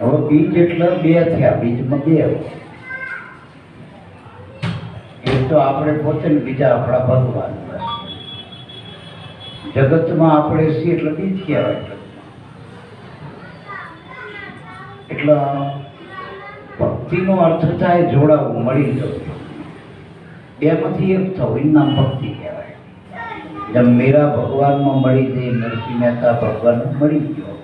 હવે બીજ એટલે બે થયા. બીજમાં બે એક તો આપણે પોતે ને બીજા આપણા ભગવાન જગતમાં આપણે છીએ એટલે બીજ કહેવાય એટલે ભક્તિનો અર્થ થાય જોડાવું, મળી જવું. બેમાંથી એક થવું એનું નામ ભક્તિ કહેવાય. જેમ મીરા ભગવાનમાં મળી ગઈ, નરસિંહ મહેતા ભગવાન મળી ગયો.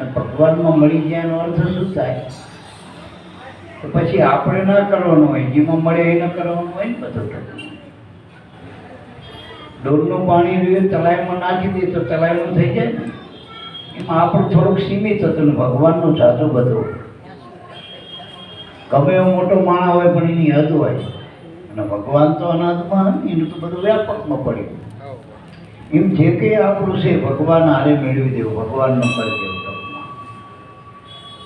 અને ભગવાનમાં મળી જાય એનો અર્થ શું થાય? તો પછી આપણે ના કરવાનું હોય જેમાં મળે એ ન કરવાનું હોય ને બધું ડોલનું પાણી રહ્યું તલાઈમાં નાખી દે તો તલાઈનું થઈ જાય ને. એમાં આપણું થોડુંક સીમિત હતું ને ભગવાનનું જાજુ બધું. ગમે એવો મોટો માણા હોય પણ એની હદ હોય. અને ભગવાન તો અનાદમાં એનું તો બધું વ્યાપકમાં પડ્યું. એમ જે કંઈ આપણું છે ભગવાન હારે મેળવી દેવું ભગવાનનું કરી દેવું.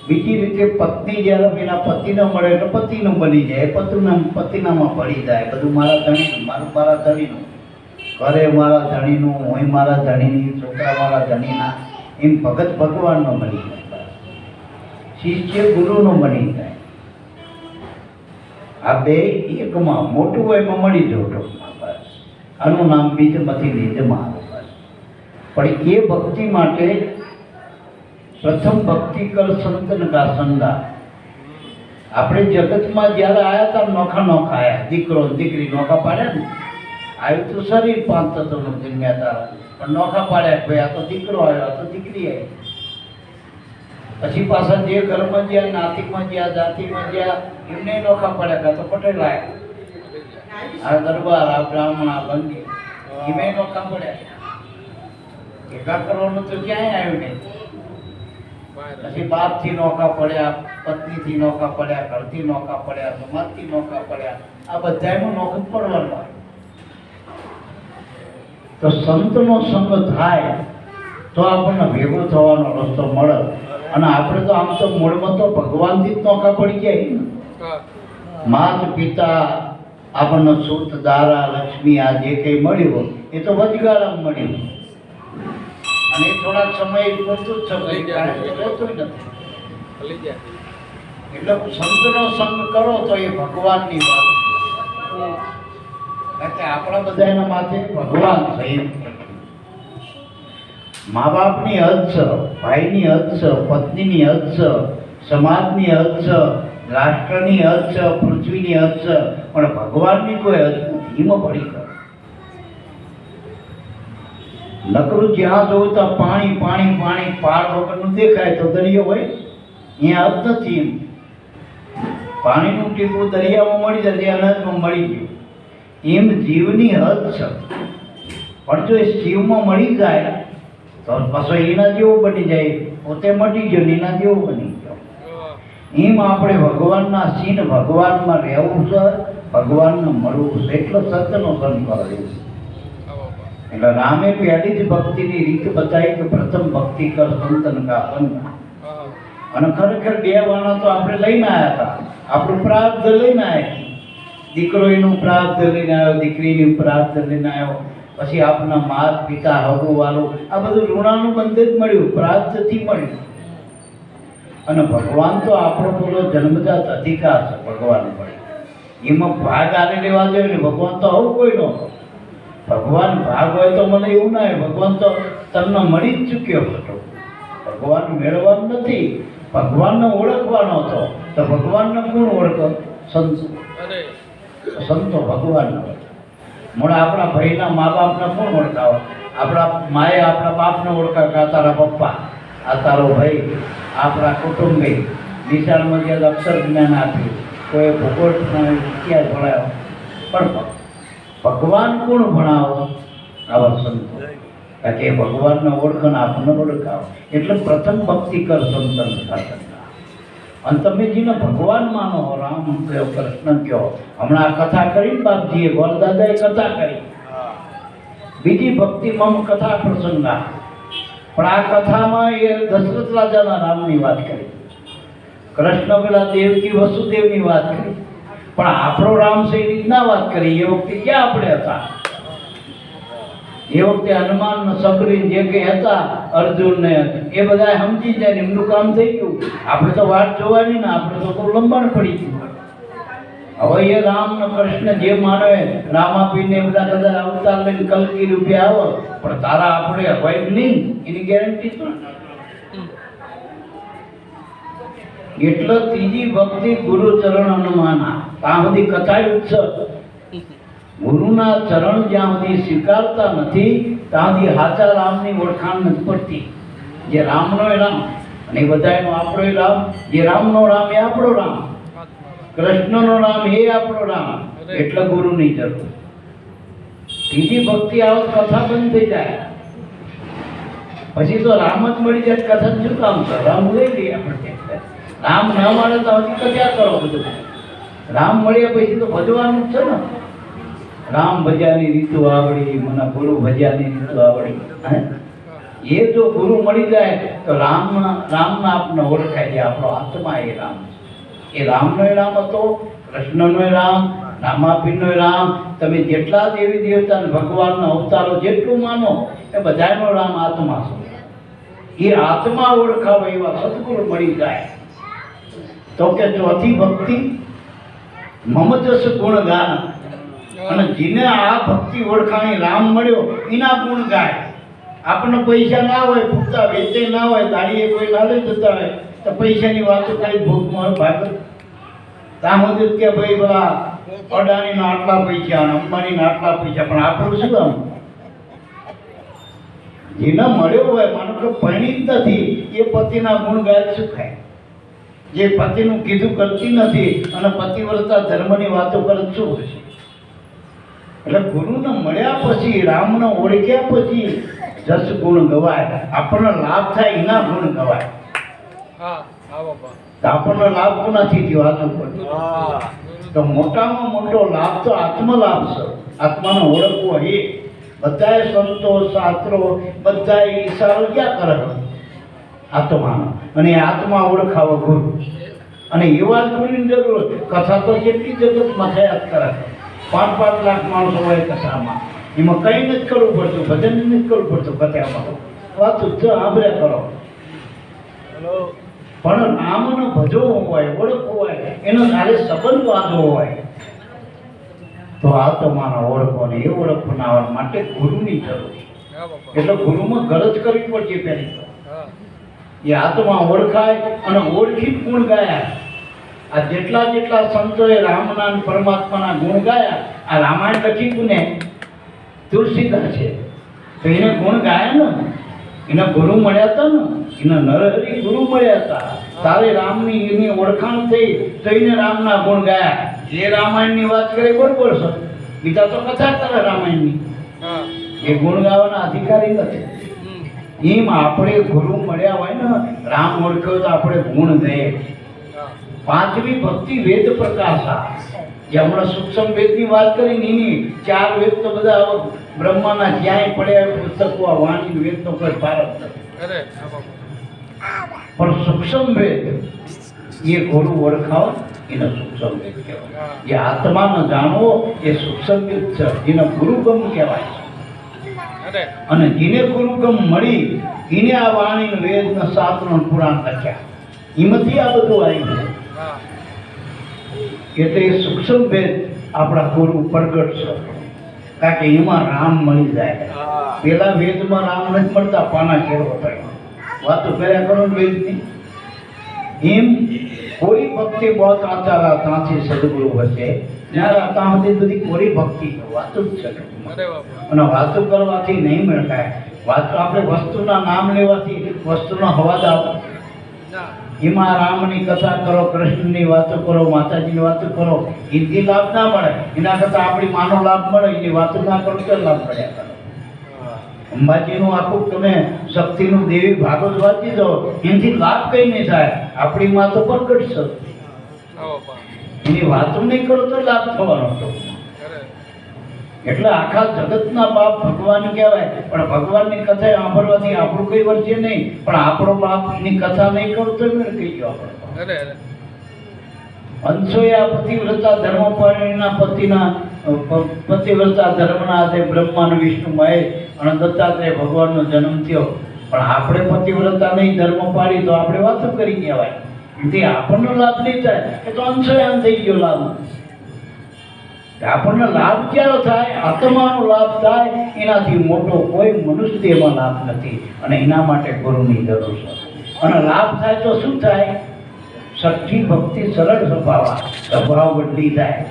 બીજી રીતે પત્ની જ્યારે એના પતિને મળે એટલે પતિનું બની જાય. પતિના પતિનામાં પડી જાય. બધું મારા ધણીનું, મારું મારા ધણીનું. ઘરે મારા ધણીનું હોય મારા ધણીની, છોકરા મારા ધણીના. એમ ભગત ભગવાનનો બની જાય શિષ્ય ગુરુનો બની જાય. આ બે એકમાં, મોટું હોય એમાં મળી જવું ટૂંકમાં બસ. આનું નામ બીજમાંથી નિજમાં આવે બસ. પણ એ ભક્તિ માટે પ્રથમ ભક્તિ કર સંતન કા સંગા આપણે જગતમાં જ્યારે આવ્યા હતા નોખા નોખા આવ્યા દીકરો દીકરી નોખા પાડ્યા ને. આવ્યું તો શરીર પાંચ તત્વનું જન્મ્યા હતા પણ નોખા પાડ્યા ભાઈ આ તો દીકરો આવ્યો આ તો દીકરી આવી પછી પાછા જે ઘરમાં જ્યાં નાતિકમાં જ્યાં જાતિમાં જ્યાં એમને નોખા પડ્યા તો પટેલ આવ્યા આ દરબાર, આ બ્રાહ્મણ, આ બંગી એમે નોખા પડ્યા. એકા કરવાનું તો ક્યાંય આવ્યું નહીં. પછી બાપથી નોકા પડ્યા પત્નીથી નોકા પડ્યા ઘરથી નોકા પડ્યા સમાજથી નોકા પડ્યા. આ બધા નોકર પડવાનું તો તો સંતનો સંગ થાય તો આપણને ભેગો થવાનો રસ્તો મળે. અને આપણે તો આમ તો મૂળમાં તો ભગવાનથી જ નોકા પડી જાય ને માત પિતા આપણને સુત દારા લક્ષ્મી આ જે કંઈ મળ્યું એ તો વચગાળામાં મળ્યું. અને એ થોડાક સમય પૂરતું જ કે રહેતું નથી. એટલે સંતનો સંગ કરો તો એ ભગવાનની વાત. કે આપણા બધાના માથે ભગવાન છે. મા બાપની હદ છે ભાઈની હદ છે પત્નીની હદ છે સમાજની હદ છે રાષ્ટ્રની હદ છે પૃથ્વીની હદ છે પણ ભગવાનની કોઈ હદ નથી. એમાં પડી ગયો નકરું જ્યાં જોવું તો પાણી પાણી પાણી પાર વગરનું દેખાય તો દરિયો હોય. અહીંયા અબ નથી એમ. પાણીનું ટીપું દરિયામાં મળી જાય, ત્યાં નદમાં મળી ગયું. એમ જીવની હદ છે. પણ જો એ શિવમાં મળી જાય, તો પાછો એના જેવો બની જાય. પોતે મટી ગયો એના જેવો બની ગયો. એમ આપણે ભગવાનના સીન ભગવાનમાં રહેવું છે, ભગવાનને મળવું છે. એટલો સત્યનો સંસ્કાર રહેવું એટલે રામે પહેલી જ ભક્તિની રીત બતાવી કે પ્રથમ ભક્તિ કર સંતન કા અને ખરેખર બે વાણા તો આપણે લઈને આવ્યા હતા. આપણું પ્રાર્થ લઈને આવ્યા દીકરો એનું પ્રાર્થ લઈને આવ્યો, દીકરીનું પ્રાર્થ લઈને આવ્યો. પછી આપના માત પિતા હગુ વાલો આ બધું ઋણાનું બંધ જ મળ્યું, પ્રાર્થથી મળ્યું. અને ભગવાન તો આપણો પૂરો જન્મજાત અધિકાર છે, ભગવાન પડે એમાં ભાગ આને લેવા જોઈએ ને ભગવાન તો આવું કોઈ નો ભગવાન ભાગ હોય તો મને એવું ના હોય. ભગવાન તો તમને મળી જ ચૂક્યો હતો. ભગવાન મેળવવાનું નથી. ભગવાનને ઓળખવાનો હતો. તો ભગવાનને કોણ ઓળખો? સંતો. સંતો ભગવાન મોડા આપણા ભાઈના મા બાપને કોણ ઓળખાવે? આપણા માએ આપણા બાપને ઓળખા કે આ તારા પપ્પા? આ તારો ભાઈ આપણા કુટુંબી નિશાળમાં ગયા અક્ષર જ્ઞાન આપ્યું. કોઈ ભૂગોળ ઇતિહાસ ભણાયો પણ ભગવાન કોણ ભણાવો? આવા સંતો. કારણ કે ભગવાનને ઓળખો ને આપણને ઓળખાવો. એટલે પ્રથમ ભક્તિ કર સંતન શાસન અને તમે જેને ભગવાન માનો રામ કયો કૃષ્ણ કયો હમણાં આ કથા કરી બાપજીએ વરદાદાએ કથા કરી. બીજી ભક્તિ મમ કથા પ્રસંગા પણ આ કથામાં એ દશરથ રાજાના રામની વાત કરી. કૃષ્ણ પેલા દેવકી વસુદેવની વાત કરી. પણ આપણો રામ છે એ રીતના વાત કરી એ વખતે ક્યાં આપણે હતા? એ વખતે હનુમાન સબરી જે કંઈ હતા અર્જુન ને એ બધા સમજી જાય એમનું કામ થઈ ગયું. આપણે તો વાત જોવાની ને, આપણે તો બહુ લંબાણ પડી ગયું. હવે એ રામ ને કૃષ્ણ જે માનવે રામાપીર ને બધા કદાચ અવતાર લઈને કલકી રૂપિયા આવો, પણ તારા આપણે હોય નહીં. એની ગેરંટી તો એટલે ત્રીજી ભક્તિ ગુરુ ચરણ અનુમાના ત્યાં સુધી કથા ઉત્સવ ગુરુના ચરણ જ્યાં સુધી સ્વીકારતા નથી, ત્યાં સુધી હાચા રામની ઓળખાણ નથી પડતી. જે રામનો એ રામ અને બધાનો આપણો રામ, જે રામનો રામ એ આપણો રામ. કૃષ્ણનો રામ એ આપણો રામ. એટલે ગુરુની જરૂર. ત્રીજી ભક્તિ આવો કથા બંધ થઈ જાય. પછી તો રામ જ મળી જાય કથા શું કામ? કરો રામ લઈ લઈએ આપણે. રામ ન મળે તો હજી ક્યાં કરો બધું. રામ મળ્યા પછી તો ભજવાનું જ છે ને. રામ ભજ્યાની રીતુ આવડી, મને ગુરુ ભજ્યાની રીતુ આવડી. એ જો ગુરુ મળી જાય તો રામ રામના આપને ઓળખાય છે આપણો આત્મા એ રામ એ રામનો રામ હતો કૃષ્ણનો રામ રામાપીરનો રામ. તમે જેટલા દેવી દેવતા ભગવાનના અવતારો જેટલું માનો, એ બધાનો રામ આત્મા છે. એ આત્મા ઓળખાવે એવા સદગુરુ મળી જાય. તો કે ચોથી ભક્તિ મમજસ ગુણ ગાન. અને જેને આ ભક્તિ ઓળખાણી રામ મળ્યો, એના ગુણ ગાય. આપણને પૈસા ના હોય પૂરતા વેચે ના હોય, દાડીએ કોઈ લાલે જતા હોય, તો પૈસાની વાતો ખાલી ભોગમાં ભાગ ત્યાં સુધી કે ભાઈ બા અડાણીના આટલા પૈસા અને અંબાણીના આટલા પૈસા, પણ આપણું શું કામ જેને મળ્યો હોય, માનો કે પરિણિત નથી એ પતિના ગુણ ગાય શું ખાય? જે પતિનું કીધું કરતી નથી અને પતિવ્રતા ધર્મની વાતો કરે શું હોય એટલે ગુરુને મળ્યા પછી રામને ઓળખ્યા પછી જસ ગુણ ગવાય. આપણને લાભ થાય એના ગુણ ગવાય. આપણને લાભ કોનાથી થયો પર તો મોટામાં મોટો લાભ તો આત્મલાભ છે. આત્માને ઓળખવો એ. બધાએ સંતો શાસ્ત્રો બધાએ ઈશારો ક્યાં કરે. આત્માનો અને આત્મા ઓળખાવો ગુરુ. અને એવા જ ગુરુની જરૂર કથા તો કેટલી જગતમાં થયા જ કરે પાંચ પાંચ લાખ માણસો હોય કથામાં. એમાં કંઈ નથી કરવું પડતું ભજન નથી કરવું પડતું કથામાં. વાતું જ આંબળ્યા કરો. પણ નામનો ભજવો હોય ઓળખવો હોય એનો તારે સંબંધ બાંધવો હોય. તો આ તમારા ઓળખો ને એ ઓળખ બનાવવા માટે ગુરુની જરૂર. એટલે ગુરુમાં ગરજ કરવી પડશે પહેલી એ આત્મા ઓળખાય અને ઓળખી ગુણ ગાયા આ જેટલા જેટલા સંતોએ રામના પરમાત્માના ગુણ ગાયા આ રામાયણ લખી ને તુલસીદાસ છે. તો એને ગુણ ગાયા ને. એને ગુરુ મળ્યા હતા ને. એને નરહરી ગુરુ મળ્યા હતા તારે રામની એની ઓળખાણ થઈ તો એને રામના ગુણ ગાયા. જે રામાયણની વાત કરે બરોબર છે. બીજા તો કથા કરે રામાયણની. એ ગુણ ગાવાના અધિકારી નથી. એમ આપણે ગુરુ મળ્યા હોય ને રામ ઓળખ્યો તો આપણે ગુણ ગયે પાંચમી ભક્તિ વેદ પ્રકાશા. જે હમણાં સૂક્ષ્મ વેદની વાત કરી ને એની ચાર વેદ તો બધા બ્રહ્માના ક્યાંય પડ્યા પુસ્તકો વાણી વેદ તો કોઈ ભારત પણ સૂક્ષ્મ વેદ એ ગુરુ ઓળખાવો એને સૂક્ષ્મ વેદ કહેવાય. એ આત્માને જાણવો એ સૂક્ષ્મ વેદ છે. એને ગુરુગમ કહેવાય છે. અને જેને ગુરુગમ મળી એને આ વાણી વેદ ને શાસ્ત્ર પુરાણ લખ્યા. એમાંથી આ બધું આવી એટલે સૂક્ષ્મ ભેદ આપણા ગુરુ પ્રગટ છે કારણ કે એમાં રામ મળી જાય. પેલા વેદમાં રામ નથી મળતા પાના કેળવો થાય. વાતો કર્યા કરો ને વેદની. એમ કોરી ભક્તિ બહુ આચારા ત્યાંથી સદગુરુ હશે? ત્યારે ત્યાં સુધી બધી કોરી ભક્તિ વાતો જ છે. અને વાતો કરવાથી નહીં મળકાય વાતો આપણે વસ્તુના નામ લેવાથી વસ્તુનો હવાજ આવે. એમાં રામની કથા કરો કૃષ્ણની વાતો કરો માતાજીની વાતો કરો એથી લાભ ના મળે. એના કરતાં આપણી માનો લાભ મળે એની વાતો ના કરો તો લાભ મળ્યા અંબાજીનું આખું તમે શક્તિનું દેવી ભાગવત વાંચી દો એનાથી લાભ કઈ નહીં થાય. આપણી માં તો પ્રગટ છે. હા એની વાતો નહીં કરો તો લાભ થવાનો હતો. એટલે આખા જગતના પાપ ભગવાન કહેવાય પણ ભગવાનની કથા સાંભળવાથી આપણું કઈ વર્ષે નહીં. પણ આપણો બાપની કથા નહીં કરો તો મેળ કહી ગયો આપણો. અંશોએ આ પતિવ્રતા ધર્મપરાયણના પતિના પતિવ્રતા ધર્મના તે બ્રહ્મા વિષ્ણુ મહેશ અને દત્તાત્રેય ભગવાનનો જન્મ થયો. પણ આપણે પતિવ્રતા નહીં, ધર્મ પાડી તો આપણે વાતો કરી કહેવાય. તે આપણનો લાભ નહીં થાય, એ તો અંશયાન થઈ ગયો લાભ. આપણને લાભ ક્યારે થાય? આત્માનો લાભ થાય. એનાથી મોટો કોઈ મનુષ્ય દેહમાં લાભ નથી. અને એના માટે ગુરુની જરૂર છે. અને લાભ થાય તો શું થાય? શક્તિ, ભક્તિ, સરળ સ્વભાવ. સ્વભાવ બદલી જાય.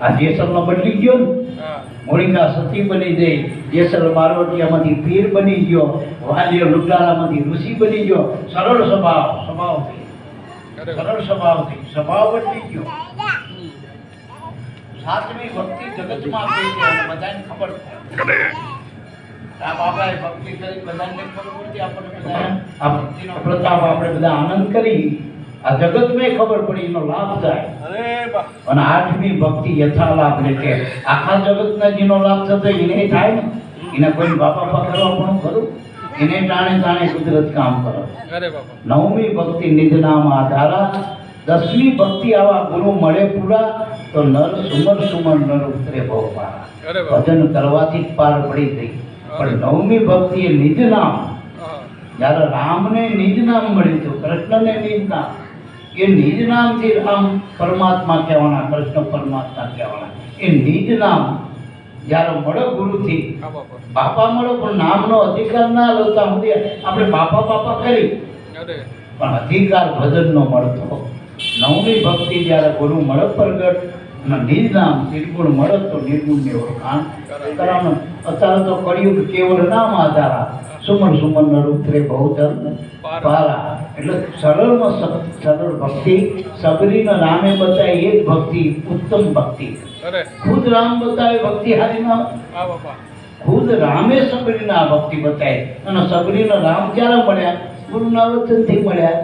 આ જેસલનો બદલી ગયો ને? હા. મોનિકા સતી બની ગઈ. જેસલ મારવટિયામાંથી પીર બની ગયો. વાલીઓ લુગડારામાંથી ઋષિ બની ગયો. સરળ સ્વભાવ સ્વભાવ થઈ સરળ સ્વભાવથી. સ્વભાવ બદલી ગયો. સાતમી ભક્તિ જગતમાં આપી છે અને બધાને ખબર આ બાબાએ ભક્તિ કરી બધાને ખબર પડતી આપણને બધા આ ભક્તિનો પ્રતાપ આપણે બધા આનંદ કરી. આ જગતમાં ખબર પડી એનો લાભ થાય. અને આઠમી ભક્તિ યથા લાભ લે છે આખા જગતના જેનો લાભ થતો એને થાય ને? એને કોઈ બાપા પકડવા પણ ખરું? એને ટાણે ટાણે કુદરત કામ કરો. નવમી ભક્તિ નિજનામ આધારા. દસમી ભક્તિ આવા ગુરુ મળે પૂરા તો નર સુમર સુમર નર ઉતરે બહુ પારા. ભજન કરવાથી પાર પડી ગઈ. પણ નવમી ભક્તિ એ નિજ નામ જ્યારે રામને નિજ નામ મળ્યું હતું કૃષ્ણને નિજ નામ એ નિજ નામથી રામ પરમાત્મા કહેવાના કૃષ્ણ પરમાત્મા કહેવાના. એ નિજ નામ જ્યારે મળો ગુરુથી બાપા. મળો પણ નામનો અધિકાર ના લેતા સુધી આપણે બાપા બાપા કરી. પણ અધિકાર ભજનનો મળતો. નવમી ભક્તિ જ્યારે ગુરુ મળે પ્રગટ અને નિજ નિર્ગુણ મળે તો નિર્ગુણની ઓળખાણ. કરામ અત્યારે તો કળિયુગ કેવળ નામ આધારા. સુમન સુમન ઉતરે બહુધન પારા. એટલે સરળમાં સરળ ભક્તિ સબરીના નામે બતાવી એ જ ભક્તિ ઉત્તમ ભક્તિ. ખુદ રામ બતાવે ભક્તિ હારી ના ખુદ રામે સબરીના ભક્તિ બતાવી અને સબરીના રામ ક્યારે મળ્યા? ગુરુના વચનથી મળ્યા